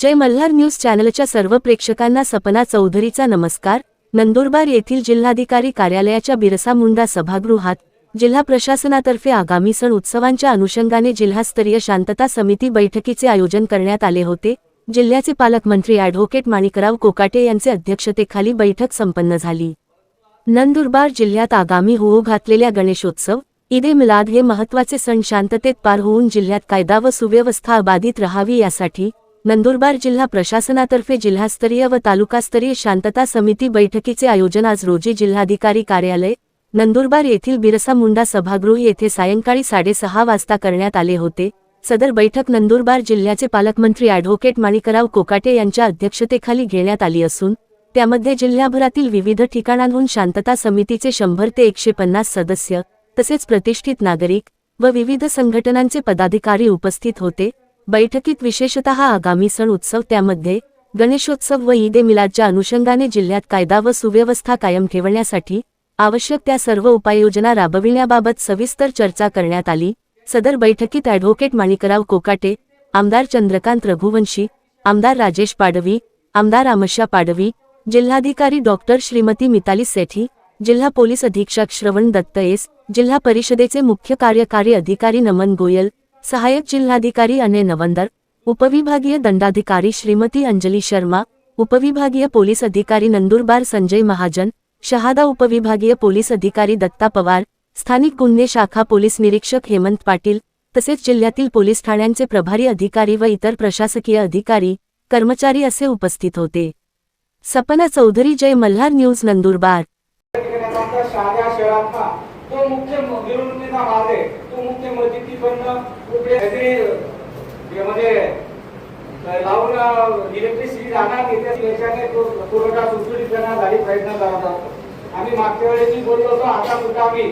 जय Malhar news चॅनलच्या सर्व प्रेक्षकांना सपना चौधरीचा नमस्कार. नंदुरबार येथील जिल्हाधिकारी कार्यालयाच्या बिरसा मुंडा सभागृहात जिल्हा प्रशासनातर्फे आगामी सण उत्सवांच्या अनुषंगाने जिल्हास्तरीय शांतता समिती बैठकीचे आयोजन करण्यात आले होते. जिल्ह्याचे पालकमंत्री ॲडव्होकेट माणिकराव कोकाटे यांचे अध्यक्षतेखाली बैठक संपन्न झाली. नंदुरबार जिल्ह्यात आगामी होऊ घातलेल्या गणेशोत्सव ईद ए मिलाद हे महत्त्वाचे सण शांततेत पार होऊन जिल्ह्यात कायदा व सुव्यवस्था अबाधित राहावी यासाठी नंदुरबार जिल्हा प्रशासनातर्फे जिल्हास्तरीय व तालुकास्तरीय शांतता समिती बैठकीचे आयोजन आज रोजी जिल्हाधिकारी कार्यालय नंदुरबार येथील बिरसा मुंडा सभागृह येथे सायंकाळी साडेसहा वाजता करण्यात आले होते. सदर बैठक नंदुरबार जिल्ह्याचे पालकमंत्री ॲडव्होकेट माणिकराव कोकाटे यांच्या अध्यक्षतेखाली घेण्यात आली असून त्यामध्ये जिल्ह्याभरातील विविध ठिकाणांहून शांतता समितीचे शंभर ते एकशे पन्नास सदस्य तसेच प्रतिष्ठित नागरिक व विविध संघटनांचे पदाधिकारी उपस्थित होते. बैठकीत विशेषतः आगामी सण उत्सव त्यामध्ये गणेशोत्सव व ईद ए मिलादच्या अनुषंगाने जिल्ह्यात कायदा व सुव्यवस्था कायम ठेवण्यासाठी आवश्यक त्या सर्व उपाययोजना राबविण्याबाबत सविस्तर चर्चा करण्यात आली. सदर बैठकीत ॲडव्होकेट माणिकराव कोकाटे आमदार चंद्रकांत रघुवंशी आमदार राजेश पाडवी आमदार आमशा पाडवी जिल्हाधिकारी डॉक्टर श्रीमती मिताली सेठी जिल्हा पोलीस अधीक्षक श्रवण दत्त एस जिल्हा परिषदेचे मुख्य कार्यकारी अधिकारी नमन गोयल सहाय्यक जिल्हाधिकारी अने नवंदर उपविभागीय दंडाधिकारी श्रीमती अंजली शर्मा उपविभागीय पोलीस अधिकारी नंदुरबार संजय महाजन शहादा उपविभागीय पोलीस अधिकारी दत्ता पवार स्थानिक गुन्हे शाखा पोलीस निरीक्षक हेमंत पाटील तसेच जिल्ह्यातील पोलीस ठाण्यांचे प्रभारी अधिकारी व इतर प्रशासकीय अधिकारी कर्मचारी असे उपस्थित होते. सपना चौधरी जय मल्हार न्यूज नंदुरबार आमच्या शहाद्या शहरातला तो मुख्य म- मिरवणुकीचा मार्ग आहे तो मुख्य मस्जिदीकडनं कुठे काहीतरी म्हणजे, लावून इलेक्ट्रिसिटी जाणार नाही तो पुरवठा सुटसुटीत प्रयत्न करत असतो आम्ही मागच्या वेळेस बोललो होतो आता सुद्धा आम्ही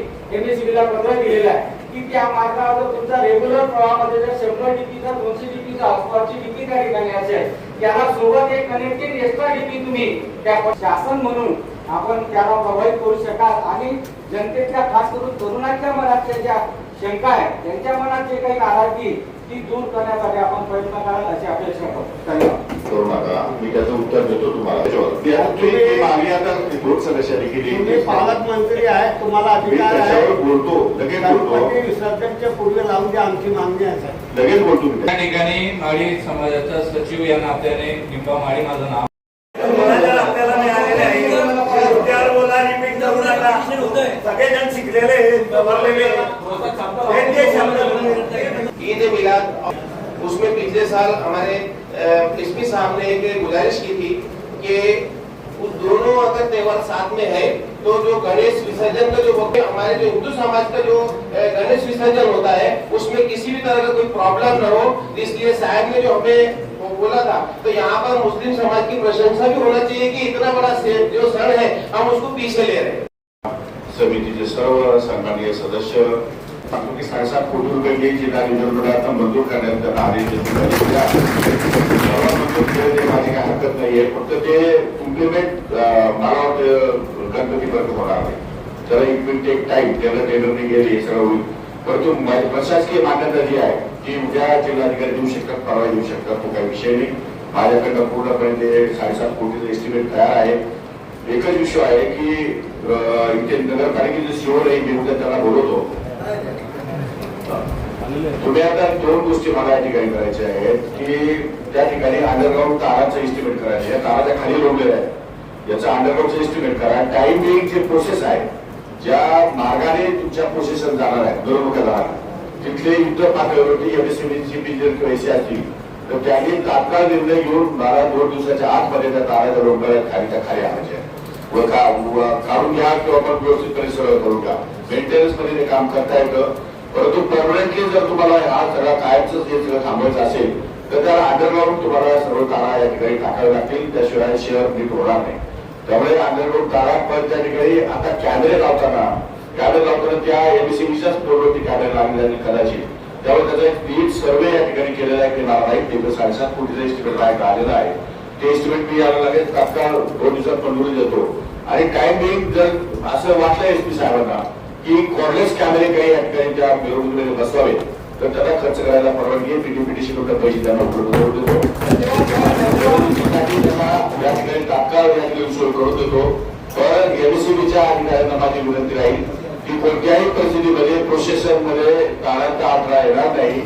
पत्र दिलेलं आहे की त्या मार्गावर तुमचा रेग्युलर प्रवाहामध्ये जर शंभर डीपीचा दोनशे डीपीचा आसपासची डीपी त्या ठिकाणी असेल त्याला सोबत एक कनेक्टेड एक्स्ट्रा डीपी तुम्ही त्या शासन म्हणून आपण त्याला प्रभावित करू शकाल. आणि जनतेच्या खास करून तरुणांच्या ज्या शंका आहेत त्यांच्या मनात जे काही नाराजगी ती दूर करण्यासाठी आपण प्रयत्न कराल अशी अपेक्षा करतो. धन्यवाद. करू नका. मी त्याचं उत्तर देतो तुम्हाला. पालकमंत्री आहे तुम्हाला अधिकार आहे. त्याच्यावर बोलतो. लगेच बोलतो. विसर्जनच्या पूर्वी लावून द्या आमची मागणी आहे. लगेच बोलतो मी. त्या ठिकाणी माळी समाजाचा सचिव या नात्याने निंबा माळी माझं नाव शब्द ईद मिलाद। उसमें पिछले साल हमारे एसपी साहब ने एक गुजारिश की थी कि उस दोनों अगर त्यौहार साथ में है तो जो गणेश विसर्जन का जो वक्त हमारे जो हिंदू समाज का जो गणेश विसर्जन होता है, उसमें किसी भी तरह का कोई प्रॉब्लम न हो, इसलिए साहब ने जो हमें बोला था तो यहाँ पर मुस्लिम समाज की प्रशंसा भी होना चाहिए कि इतना बड़ा जो सण है, हम उसको पीछे ले रहे हैं। समितीचे सर्व सन्माननीय सदस्य सांगतो की साडेसात कोटी रुपये जिल्हा रिझर्व्ह आता मंजूर करण्यात त्यांना आदेश मंजूर केले ते माझी काही हरकत नाहीये फक्त ते इम्प्लिमेंट मला वाटतं गणपतीपर्यंत होणार नाही. त्याला इम्प्लिमेंट टेक टाईम त्याला टेंडरने गेले हे सगळं होईल. परंतु माझी प्रशासकीय मान्यता जी आहे ती उद्या जिल्हाधिकारी देऊ शकतात परवा देऊ शकतात तो काही विषय नाही. माझ्याकडनं पूर्णपणे ते साडेसात कोटीचं एस्टिमेट तयार आहे. एकच विषय आहे की इथे नगरपालिकेचे शिवर आहे मी उद्या त्यांना बोलवतो. तुम्ही आता दोन गोष्टी मला या ठिकाणी करायच्या आहेत की त्या ठिकाणी अंडरग्राऊंड ताराचं एस्टिमेट करायचे या ताराच्या खाली लोडलेलं आहे याचं अंडरग्राऊंडचं एस्टिमेट करा. टाइमिंग जे प्रोसेस आहे ज्या मार्गाने तुमच्या प्रोसेसर जाणार आहे बरोबर जाणार तिथले युद्ध पातळीवरती एमएससीबीची जर पैसे असतील तर त्यांनी तात्काळ निर्णय घेऊन मला दोन दिवसाच्या आतमध्ये त्या ताराच्या लोडलेल्या खाली त्या खाली आणायच्या व काढून घ्या किंवा आपण व्यवस्थितपणे सरळ करून घ्या. मेंटेनन्समध्ये ते काम करता येतं परंतु परमनंटली जर तुम्हाला हा सगळा कायमच हे सगळं थांबवायचं असेल तर त्याला अंडरग्राऊंड तुम्हाला सर्व तारा या ठिकाणी टाकावे लागतील. त्याशिवाय शहर नीट होणार नाही. त्यामुळे अंडरग्राऊंड तारा पण त्या ठिकाणी आता कॅमेरे लावताना कॅमेरे लावताना त्या एमसीबीच्याच फ्लोरवरती कॅमेरे लागले जातील कदाचित. त्यामुळे त्याचा एक नीट सर्वे या ठिकाणी केलेला आहे की मला माहीत नाही साडेसात कोटीचा एस्टिमेट बाहेर आलेला आहे. ते एस्टिमेट मी यायला लागेल. तात्काळ दोन दिवसात मंजुरी देतो. आणि टायमिंग जर असं वाटलं एस पी साहेबांना की कॉर्डलेस कॅमेरे काही या ठिकाणी त्या मिरवणुकीमध्ये बसवावे तर त्याला खर्च करायला परवानगी आहे. पीटीपीटीसी लोक पैसे त्यांना उपलब्ध करून देतो या ठिकाणी तात्काळ या ठिकाणी सोय करून देतो. पण एमसीबीच्या अधिकाऱ्यांना माझी विनंती राहील की कोणत्याही परिस्थितीमध्ये प्रोसेसरमध्ये काळाचा अडथळा येणार नाही.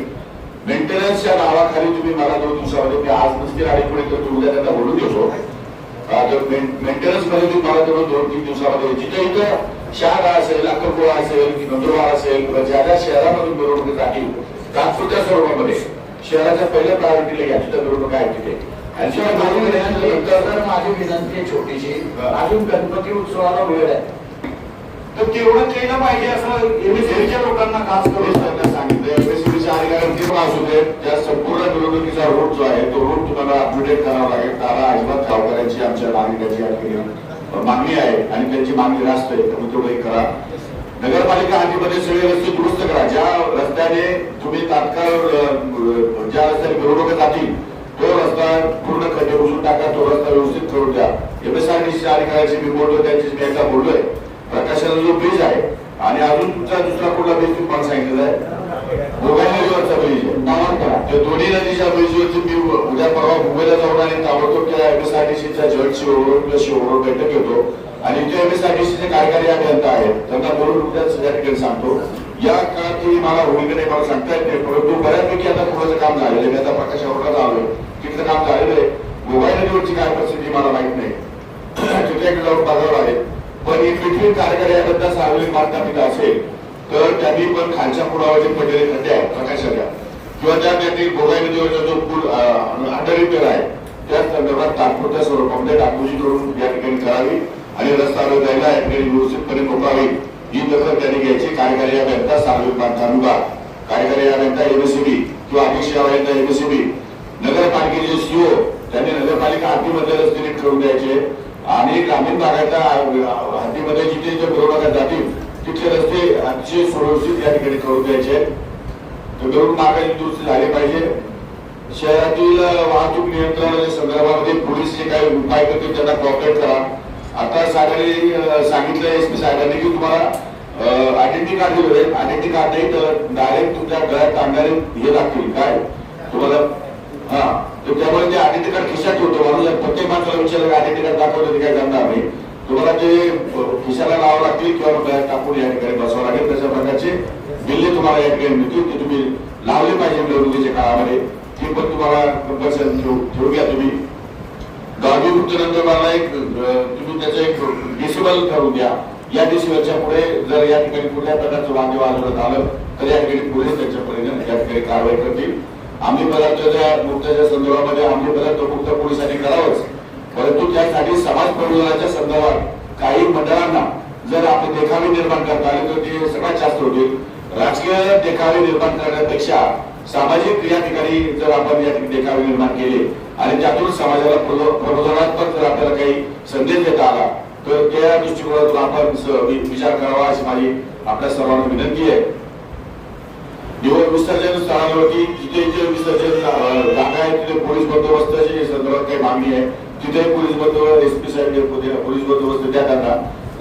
मेंटेनन्सच्या नावाखाली तुम्ही मला दोन दिवसामध्ये म्हणजे मी आज नसतील आणि पुढे तर उद्या त्यांना बोलून देतो. मेंटेनन्समध्ये तुम्ही मला तेवढं दोन तीन दिवसामध्ये जिथे इथं शहादा असेल अक्कलकोळा असेल की नंदुरबार असेल किंवा ज्या ज्या शहरामधून मिरवणुकीसाठी तात्पुरत्या स्वरूपामध्ये शहराच्या पहिल्या प्रायोरिटीला घ्या तिथं मिरवणूक आहे तिथे. माझी विनंती आहे छोटीशी अजून गणपती उत्सवाला वेळ आहे. तर तेवढं केलं पाहिजे असं एमएससीच्या लोकांना खास करून त्यांना सांगितलं. एमएससीच्या अधिकाऱ्यांनी पण असू दे त्या संपूर्ण निवडणुकीचा रूट जो आहे तो रूट तुम्हाला अपडेट करावा लागेल. तारा अजिबात गावकऱ्यांची आमच्या नागरिकांची या मागणी आहे आणि त्यांची मागणी रास्त आहे त्यामुळे तेवढं हे करा. नगरपालिका हद्दीमध्ये सगळे रस्ते दुरुस्त करा. ज्या रस्त्याने तुम्ही तात्काळ ज्या रस्त्याने मिरवणुका जातील तो रस्ता पूर्ण खड्डे बुजून टाका तो रस्ता व्यवस्थित करून द्या. एमएसआरडीसीच्या अधिकाऱ्याशी मी बोलतो त्यांची मी एकदा बोललोय. प्रकाशाचा जो ब्रिज आहे आणि अजून तुमचा दुसरा कुठला ब्रिज तुम्ही मला सांगितलेला आहे? दोघांनी नदीवरचा ब्रिज त्या दोन्ही नदीच्या ब्रिजवरती मी उद्या परवा मुंबईला जाऊन आणि ताबडतोब त्या एमएसआरटीसीच्या जॉईंटची ओव्हरऑल प्लस ओव्हरऑल बैठक घेतो. आणि ते एमएसआरटीसीचे कार्यकारी अभियंता आहेत. त्यांना बोलून उद्या सगळ्या ठिकाणी सांगतो. या काळात तुम्ही मला होईल नाही मला सांगता येत नाही. परंतु बऱ्यापैकी आता पुढचं काम झालेलं आहे. मी आता प्रकाशावरच आलोय तिथलं काम झालेलं आहे. गोगाई नदीवरची काय परिस्थिती मला माहीत नाही. तिथे एक जाऊन बघावं लागेल पण ही पृथ्वी कार्यकारी अभियंता सार्वजनिक बांधकाम असेल. तर त्यांनी पण खालच्या पुलावरचे पडलेले खड्डे आहेत प्रकाशाच्या किंवा त्या त्यांनी गोगाई नदीवरचा जो पूल अंडर आहे त्या संदर्भात तात्पुरत्या स्वरूपामध्ये डागडुजी करून या ठिकाणी करावी आणि रस्ता जायला या ठिकाणी व्यवस्थितपणे मोकावी ही दखल त्यांनी घ्यायची. कार्यकारी अभियंता सार्वजनिक बांधकाम विभाग कार्यकारी अभियंता एमएससीबी किंवा अध्यक्ष अभियंता एमएससीबी नगरपालिकेचे सीओ त्यांनी नगरपालिका हद्दीमध्ये रस्ते नीट करून द्यायचे. आणि ग्रामीण भागाच्या हद्दीमध्ये जिथे जे मिरवणुका जातील तिथले रस्ते अतिशय सुरक्षित या ठिकाणी करून द्यायचे तर मिरवणूक दुरुस्त दुरुस्ती झाली पाहिजे. शहरातील वाहतूक नियंत्रणाच्या संदर्भामध्ये पोलीस जे काही उपाय करतील त्यांना कॉपरेट करा. आता सागरी सांगितलं एस पी साहेबांनी की तुम्हाला आयडेंटिटी कार्ड दिलं जाईल. आयडेंटिटी कार्ड नाही तर डायरेक्ट तुमच्या गळ्यात टांगणारे हे लागतील. काय? तुम्हाला हा. तर त्यामुळे ते आयडेंटिटी कार्ड खिशात ठेवतो. माणूस जर प्रत्येक माणसाला विचारलं आयडेंटिटी कार्ड दाखवलं ते काय करणार नाही. तुम्हाला ते खिशाला लावावं लागतील किंवा बॅग टाकून या ठिकाणी बसावं लागेल तशा प्रकारचे बिल्ले तुम्हाला या ठिकाणी मिळतील. ते तुम्ही लावले पाहिजे निवडणुकीच्या काळामध्ये. ते पण तुम्हाला कंपल्सरी ठेवू घ्या तुम्ही. गावी नंतर एक तुम्ही त्याचं एक डिसेबल ठरवून द्या. या डिसेबलच्या पुढे जर या ठिकाणी कुठल्या प्रकारचं वाद्य वाजवण्यात आलं तर या ठिकाणी पुढे त्यांच्या परिणाम या ठिकाणी कारवाई करतील. अंमली पदार्थाच्या मुक्ताच्या संदर्भामध्ये आम्ही पदार्थ मुक्त पोलिसांनी करावंच. परंतु त्यासाठी समाज प्रबोधनाच्या संदर्भात काही मंडळांना जर आपण देखावे निर्माण करता आले तर ते सगळ्यात जास्त होतील. राजकीय देखावे निर्माण करण्यापेक्षा सामाजिक या ठिकाणी जर आपण या ठिकाणी देखावे निर्माण केले आणि त्यातून समाजाला प्रबोधनात्मक जर आपल्याला काही संदेश देता आला तर त्या दृष्टिकोनातून आपण विचार करावा अशी माझी आपल्या सर्वांना विनंती आहे. निवड विसर्जन स्थळावरती जिथे जे विसर्जन जागा आहे तिथे पोलीस बंदोबस्ताची संदर्भात काही मागणी आहे. तिथे पोलीस बंदोबस्त एसपी साहेब पोलीस बंदोबस्त द्या त्यांना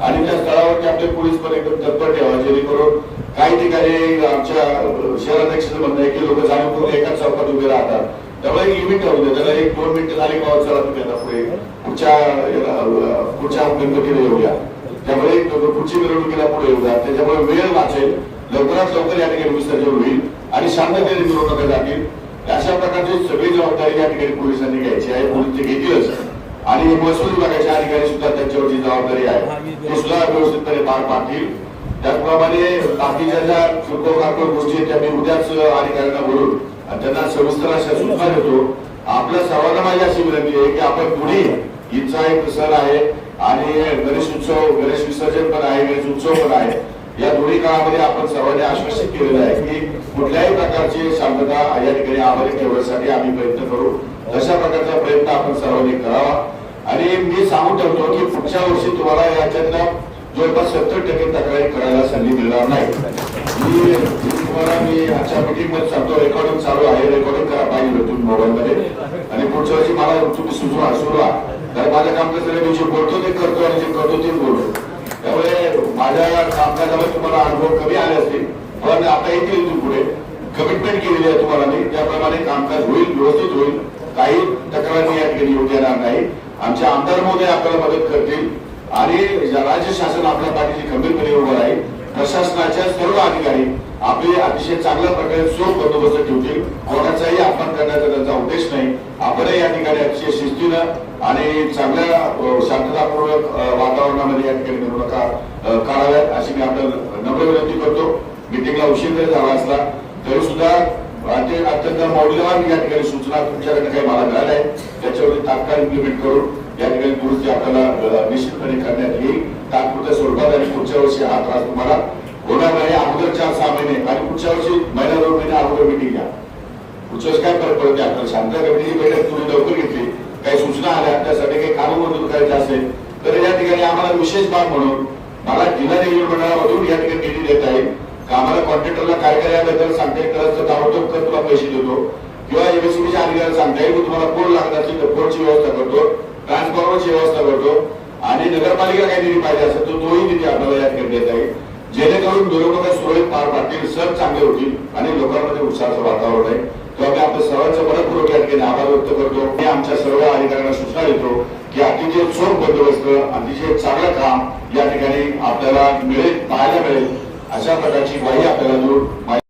आणि त्या स्थळावरती आपले पोलीस पण एकदम तत्पर ठेवा जेणेकरून काही ठिकाणी आमच्या अं, शहराध्यक्षाचं म्हणणं आहे की लोक जाणीवपूर्वक एकाच चौकात उभे राहतात. त्यामुळे एक लिमिट ठेवून दे त्याला एक दोन मिनिटं झाली का चला तुम्ही आता पुढे पुढच्या पुढच्या गणपतीला येऊया. त्यामुळे पुढची मिरवणुकीला पुढे येऊया. त्याच्यामुळे वेळ वाचेल. लवकरात लवकर या ठिकाणी विसर्जन होईल आणि शांततेने मिरवणुका जातील. अशा प्रकारची सगळी जबाबदारी या ठिकाणी पोलिसांनी घ्यायची आहे. आणि महसूल विभागाचे अधिकारी सुद्धा त्यांच्यावरची जबाबदारी आहे. ते सुद्धा व्यवस्थितपणे पार पाडतील. त्याचप्रमाणे बाकीच्या ज्या किरकोळ कारकोळ गोष्टी आहेत त्या मी उद्याच अधिकाऱ्यांना बोलून त्यांना सविस्तर अशा सूचना देतो. आपल्या सर्वांना माझी अशी विनंती आहे की आपण पुढे हिचा एक सण आहे आणि गणेश उत्सव गणेश विसर्जन पण आहे गणेश उत्सव पण आहे. या दोन्ही काळामध्ये आपण सर्वांनी आश्वासित केलेलं आहे की कुठल्याही प्रकारची शांतता या ठिकाणी आभारी ठेवण्यासाठी आम्ही प्रयत्न करू. तशा प्रकारचा प्रयत्न आपण सर्वांनी करावा. आणि मी सांगून ठेवतो की पुढच्या वर्षी तुम्हाला याच्यातल्या जवळपास सत्तर टक्के तक्रारी करायला संधी मिळणार नाही. मी तुम्हाला मी आजच्या मीटिंगमध्ये सांगतो रेकॉर्डिंग चालू आहे. रेकॉर्डिंग करा पाहिजे तुम्ही मोबाईल मध्ये आणि पुढच्या वर्षी मला तुम्ही सुचवा सुरुवा. तर माझं काम कसं मी जे बोलतो ते करतो आणि जे करतो ते बोलतो. त्यामुळे माझ्या कामकाजामध्ये तुम्हाला अनुभव कमी आले असतील. पण आता येतील तू पुढे. कमिटमेंट केलेली आहे तुम्हाला मी. त्याप्रमाणे कामकाज होईल व्यवस्थित होईल. काही तक्रारी या ठिकाणी योग्य देणार नाही. आमचे आमदार महोदय आपल्याला मदत करतील. आणि राज्य शासन आपल्या पाठीशी खंबीरपणे उभं राहील. प्रशासनाच्या सर्व अधिकारी आपले अतिशय चांगल्या प्रकारे चोख बंदोबस्त ठेवतील. कोणाचाही अपमान करण्याचा त्यांचा उद्देश नाही. आपणही या ठिकाणी अतिशय शिस्तीनं आणि चांगल्या शांततापूर्वक वातावरणामध्ये या ठिकाणी निवडणुका काढाव्यात अशी मी आपल्याला नम्र विनंती करतो. मिटिंगला उशीर जरी झाला असला तरी सुद्धा अति- अत्यंत मौल्यवान या ठिकाणी सूचना तुमच्याकडे काही मला मिळाल्या आहेत. त्याच्यावरती तात्काळ इम्प्लिमेंट करून या ठिकाणी दुरुस्ती आपल्याला निश्चितपणे करण्यात येईल. तात्पुरत्या स्वरूपात आणि पुढच्या वर्षी हा त्रास तुम्हाला होणार नाही. अगोदर चार सहा महिने आणि पुढच्या वर्षी महिना दोन महिने अगोदर मिटिंग घ्या. पुढच्या वर्षी काय फरक पडते आपल्याला शांतता कमिटी ही बैठक तुम्ही लवकर घेतली. काही सूचना आल्या. त्यासाठी काही कामं मंजूर करायचे असेल तर या ठिकाणी आम्हाला विशेष भाग म्हणून मला जिल्हा नियोजन मंडळामधून या ठिकाणी निधी देता येईल का आम्हाला कॉन्ट्रॅक्टरला काय करायबद्दल सांगता येईल तर ताबडतोब कर तुला पैसे देतो. किंवा एमएससीबीच्या अधिकाऱ्याला सांगता येईल मी तुम्हाला कोण लागणार की तर व्यवस्था करतो? ट्रान्सफॉर्मरची व्यवस्था करतो. आणि नगरपालिका काही निधी पाहिजे असेल तर तोही निधी आपल्याला याद करण्यात येईल. जेणेकरून निवडणुका सुरळीत पार पाडतील सण चांगले होतील आणि लोकांमध्ये उत्साहाचं वातावरण आहे. तेव्हा मी आपल्या सर्वांचं मनपूर्वक या ठिकाणी आभार व्यक्त करतो. मी आमच्या सर्व अधिकाऱ्यांना सूचना देतो की अतिशय चोख बंदोबस्त अतिशय चांगलं काम या ठिकाणी आपल्याला मिळेल पाहायला मिळेल. अशा प्रकारची ग्वाही आपल्याला